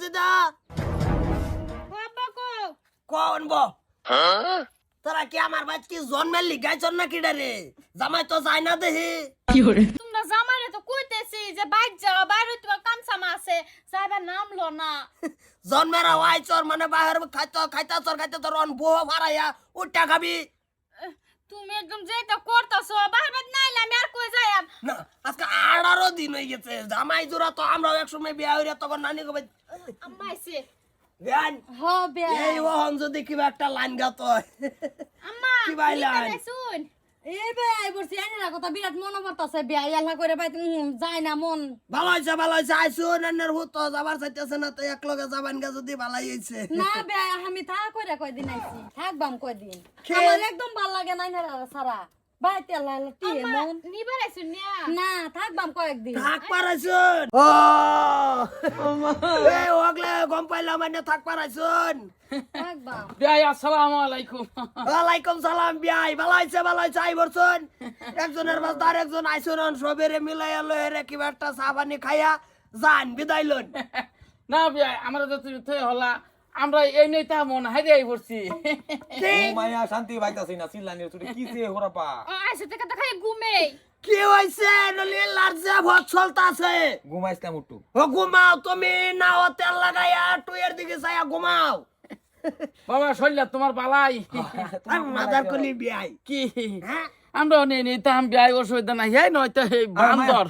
কো কোন ব তোরা কি আমার বাদ কি জন্মের লিগাইছন না কিডা রে জামাই তো যায় না দেহি। তোমরা জামারে তো কইতেছি যে বাইক যাও বাইরে তোমার কাম সামা আছে যাইবার নামলো না। জন্মের আইছর মানে বাহির খাইতো খাইতা চর খাইতে তোর অন বউ ফারাইয়া উঠটা খাবি। তুমি একদম যেটা করতেছো বাইরে বাদ নাইলে আমি আর কই যাইম না আজকে আঠারো দিন হয়ে গেছে জামাই জোড়া তো আমরাও একসময় বিয়া হইরা তখন নানি কবে আম্মা আইছে। এই একটা লাইন গাত। আম্মা কি? শুন এই কথা বিরাট মনে করে যায় না মন। ভালো হয়েছে ভালো হয়েছে আইসু নান্নার হুত যাবার চাইতেছে না তো এক লগে যাবান গা যদি ভালাই না বে আমি থাক করে কয়দিন আইছি। থাকবাম কয়দিন। খে- আমার একদম ভালো লাগে নাই না সারা বাইতে আল্লাহ কি মন নিবার আইছুন না না থাকবাম কয়েকদিন। থাক পারাইছুন। ও এই ওগলে গম পাইলাম মানে থাক পারাইছুন। থাকবাম বিয়াই আসসালামু আলাইকুম। ওয়ালাইকুম সালাম বিয়াই। ভালো হয়েছে ভালো হয়েছে আইবরছুন একজনের বাস আর একজন সবেরে কিবা একটা পানি খাইয়া যান বিদায় লন। না বিয়াই আমরা তো হলা আমরা এই নেই তা মন হাইরে আই পড়ছি। মায়া শান্তি পাইতাছি না চিল্লানি তুই কি যে হোরাপা আইছে থেকে তো ঘুমে কি হয়েছে নলি লার্জে ভট চলতাছে। ঘুমাইছিলাম একটু ও ঘুমাও তুমি নাও তেল লাগাইয়া টুয়ের দিকে চাইয়া ঘুমাও। বাবা শৈলা তোমার বালাই। আর মাদার কলি বিয়াই। কি? হ্যাঁ? আমরা নেই নেই তা বিয়াই অসুবিধা নাই। হে নয়তো এই বান্দর।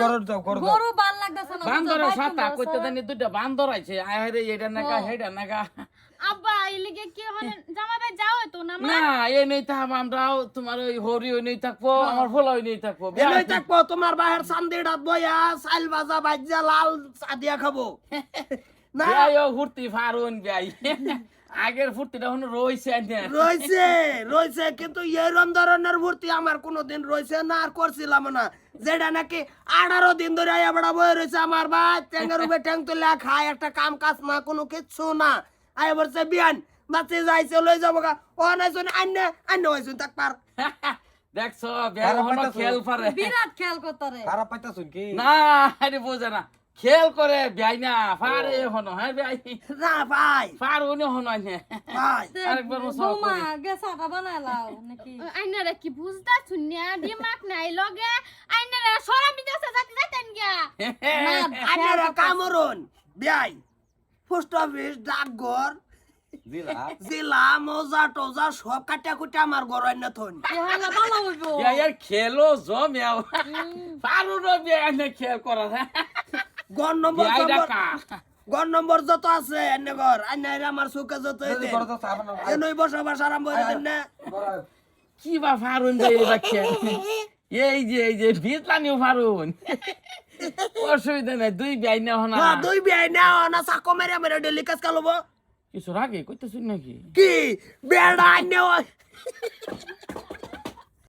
গরর যাও গরর গরু ভালো লাগতেছে না বান্দরের সাথা কইতে জানি দুইটা বান্দর আছে আরে এটা নাগা হেডা নাগা। আব্বা ইলিগে কি হন জামা বাই যাও তো না মা না এই নেই তা আমরাও তোমার ওই হরি ওই নেই থাকব আমার ফুল ওই নেই থাকব এলই থাকব তোমার বাহের ভাজা ভাজ্যা লাল চা দিয়া খাব। না ফুর্তি ফারুন বিয়াই আগের ফুর্তিটা হন রইছে না রয়েছে রয়েছে কিন্তু এরম ধরনের ভর্তি আমার কোনোদিন রয়েছে না আর করছিলাম না। যেটা নাকি আঠারো দিন ধরে আয়া বেড়া বয়ে রয়েছে আমার ভাই ট্যাঙ্গের উপরে ট্যাং তুলে খায় একটা কাম কাজ না কোনো কিছু না। আয়া বলছে বিয়ান বাচ্চা যাইছে লই যাব গা। ও নাইছুন আন্য আন্য হয়েছুন তাক পার। দেখছ হন খেল পারে। বিরাট খেয়াল করতারে খারাপ পাইতাছুন কি? না আরে বোঝে না। খেল করে বিয়াই না ফারে হন হ্যাঁ বিয়াই। না ভাই ফার উনি হন আইনে। ভাই আরেকবার মশা বৌমা করি গেছাটা বানাইলাও নাকি? আইনারা কি বুঝতা শুনিয়া দিমাগ নাই লগে। আইনারা সরামি দেশে যাতে যাইতেন গিয়া আন্যরা কামরুন বিয়াই। পোস্ট অফিস ডাকঘর জেলা। মজা টজা সব কাটিয়া কুটিয়া আমার ঘর অন্য থন খেলো জমিয়াও নো না খেল করা গড় নম্বর বিয়াই নম্বর- গড় নম্বর যত আছে এনে ঘর। আইনাই আমার চৌকে যত এনই বসবাস আরম্ভ হয়ে দেন না কি বা ফারুন রে এই বাচ্চা এই যে এই যে বিতলানিও ফারুন। অসুবিধা নাই দুই বিয়াই না। হনা হ্যাঁ, দুই বিয়াই না না চাকো মেরে মেরে ডেলি কাজ কালব কিছু রাগে কইতেছুন নাকি? কি? বেড়া আইনে